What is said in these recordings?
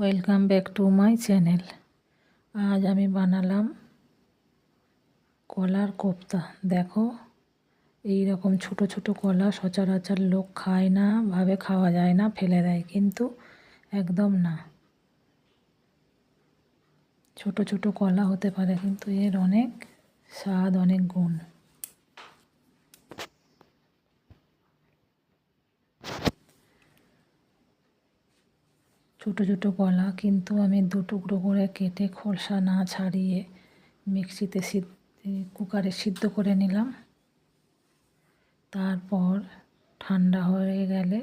Welcome back to my channel আজ আমি বানালাম কলার কোপ্তা। দেখো এই রকম ছোট ছোট কলা সচরাচর লোক খায় না, ভাবে খাওয়া যায় না, ফেলে দেয়, কিন্তু একদম না। ছোট ছোট কলা হতে পারে, কিন্তু এর অনেক স্বাদ, অনেক গুণ। ছোট ছোট কলা কিন্তু আমি দু টুকরো করে কেটে খোসা না ছাড়িয়ে মিক্সিতে কুকারে সিদ্ধ করে নিলাম। তারপর ঠান্ডা হয়ে গেলে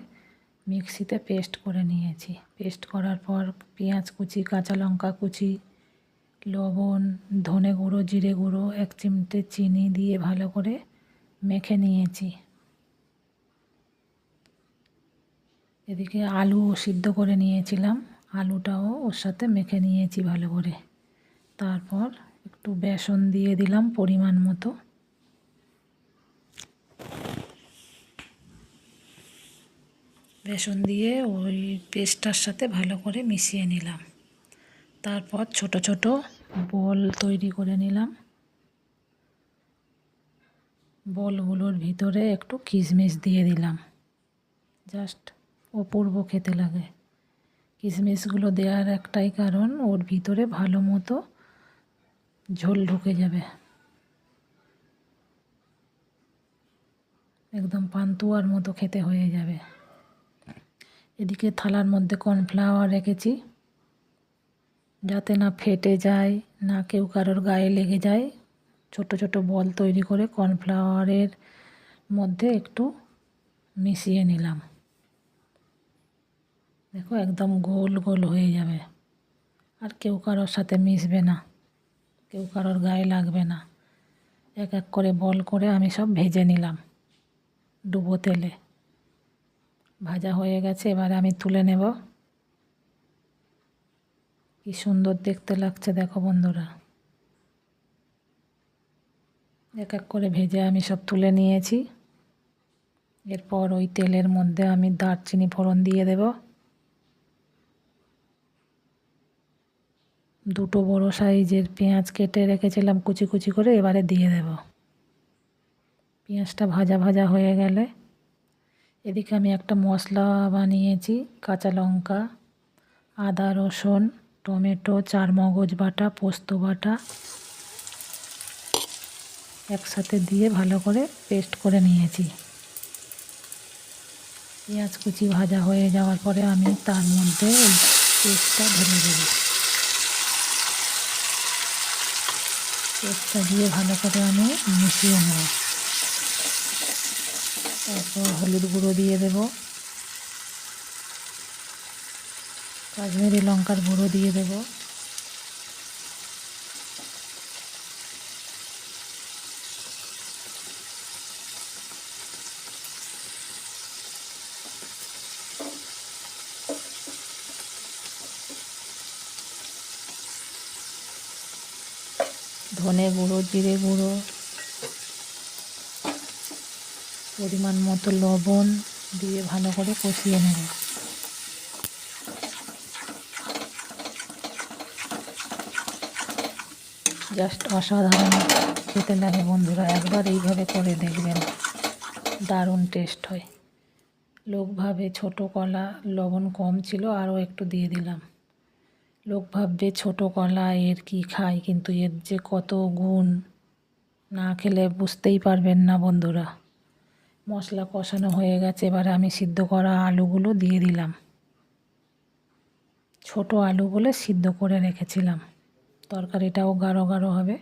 মিক্সিতে পেস্ট করে নিয়েছি। পেস্ট করার পর পেঁয়াজ কুচি, কাঁচা লঙ্কা কুচি, লবণ, ধনে গুঁড়ো, জিরে গুঁড়ো, এক চিমটে চিনি দিয়ে ভালো করে মেখে নিয়েছি। এদিকে আলু সিদ্ধ করে নিয়েছিলাম। আলুটাও ওর সাথে মেখে নিয়েছি ভালো করে। তারপর একটু বেসন দিয়ে দিলাম পরিমাণ মতো। বেসন দিয়ে ওই পেস্টটার সাথে ভালো করে মিশিয়ে নিলাম। তারপর ছোট ছোট বল তৈরি করে নিলাম। বলগুলোর ভিতরে একটু কিশমিশ দিয়ে দিলাম। জাস্ট অপূর্ব খেতে লাগে। কিশমিশগুলো দেওয়ার একটাই কারণ, ওর ভিতরে ভালো মতো ঝোল ঢুকে যাবে। একদম পান্তুয়ার মতো খেতে হয়ে যাবে। এদিকে থালার মধ্যে কর্নফ্লাওয়ার রেখেছি, যাতে না ফেটে যায়, না কেউ কারোর গায়ে লেগে যায়। ছোট ছোট বল তৈরি করে কর্নফ্লাওয়ারের মধ্যে একটু মিশিয়ে নিলাম। দেখো একদম গোল গোল হয়ে যাবে। আর কেউ কারোর সাথে মিশবে না। কেউ কারোর গায়ে লাগবে না। এক এক করে বল করে আমি সব ভেজে নিলাম ডুবো তেলে। ভাজা হয়ে গেছে, এবারে আমি তুলে নেব। কি সুন্দর দেখতে লাগছে, দেখো বন্ধুরা। এক এক করে ভেজে আমি সব তুলে নিয়েছি। এরপর ওই তেলের মধ্যে আমি দারচিনি ফোড়ন দিয়ে দেবো। দুটো বড় সাইজের পেঁয়াজ কেটে রেখেছিলাম কুচি কুচি করে, এবারে দিয়ে দেব। পেঁয়াজটা ভাজা ভাজা হয়ে গেলে এদিকে আমি একটা মশলা বানিয়েছি, কাঁচা লঙ্কা, আদা, রসুন, টমেটো, চার মগজ বাটা, পোস্ত বাটা একসাথে দিয়ে ভালো করে পেস্ট করে নিয়েছি। পেঁয়াজ কুচি ভাজা হয়ে যাওয়ার পরে আমি তার মধ্যে পেস্টটা ঢেলে দেবো। পেস্টটা দিয়ে ভালো করে আমি মিশিয়ে নেব। তারপর হলুদ গুঁড়ো দিয়ে দেব। কাশ্মীরি লঙ্কার গুঁড়ো দিয়ে দেব। ধনে গুঁড়ো, জিরে গুঁড়ো, পরিমাণ মতো লবণ দিয়ে ভালো করে কষিয়ে নেব। জাস্ট অসাধারণ খেতে লাগে বন্ধুরা, একবার এইভাবে করে দেখবেন দারুণ টেস্ট হয়। লোক ভাবে ছোটো কলা, লবণ কম ছিল, আরও একটু দিয়ে দিলাম। লোক ভাববে ছোটো কলা, এর কি খায়? কিন্তু এর যে কত গুণ না খেলে বুঝতেই পারবেন না বন্ধুরা। মশলা কষানো হয়ে গেছে, এবারে আমি সিদ্ধ করা আলুগুলো দিয়ে দিলাম। ছোট আলু বলে সিদ্ধ করে রেখেছিলাম। তরকারিটাও গাঢ় গাঢ় হবে।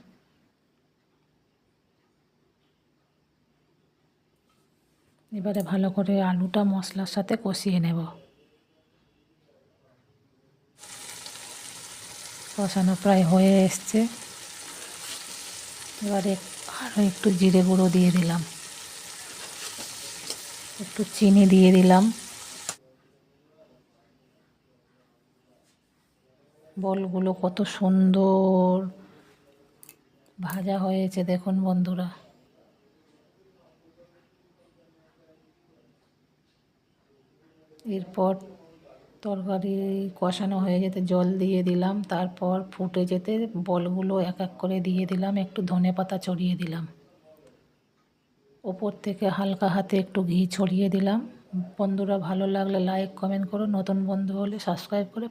এবারে ভালো করে আলুটা মশলার সাথে কষিয়ে নেব। কষানো প্রায় হয়ে এসছে। এবারে আরও একটু জিরে গুঁড়ো দিয়ে দিলাম। একটু চিনি দিয়ে দিলাম। বলগুলো কত সুন্দর ভাজা হয়েছে দেখুন বন্ধুরা। এরপর তরকারি কষানো হয়ে যেতে জল দিয়ে দিলাম, তারপর ফুটে যেতে বলগুলো এক এক করে দিয়ে দিলাম, একটু ধনে পাতা ছড়িয়ে দিলাম। ওপর থেকে হালকা হাতে একটু ঘি ছড়িয়ে দিলাম। বন্ধুরা ভালো লাগলে লাইক কমেন্ট করো। নতুন বন্ধু হলে সাবস্ক্রাইব করে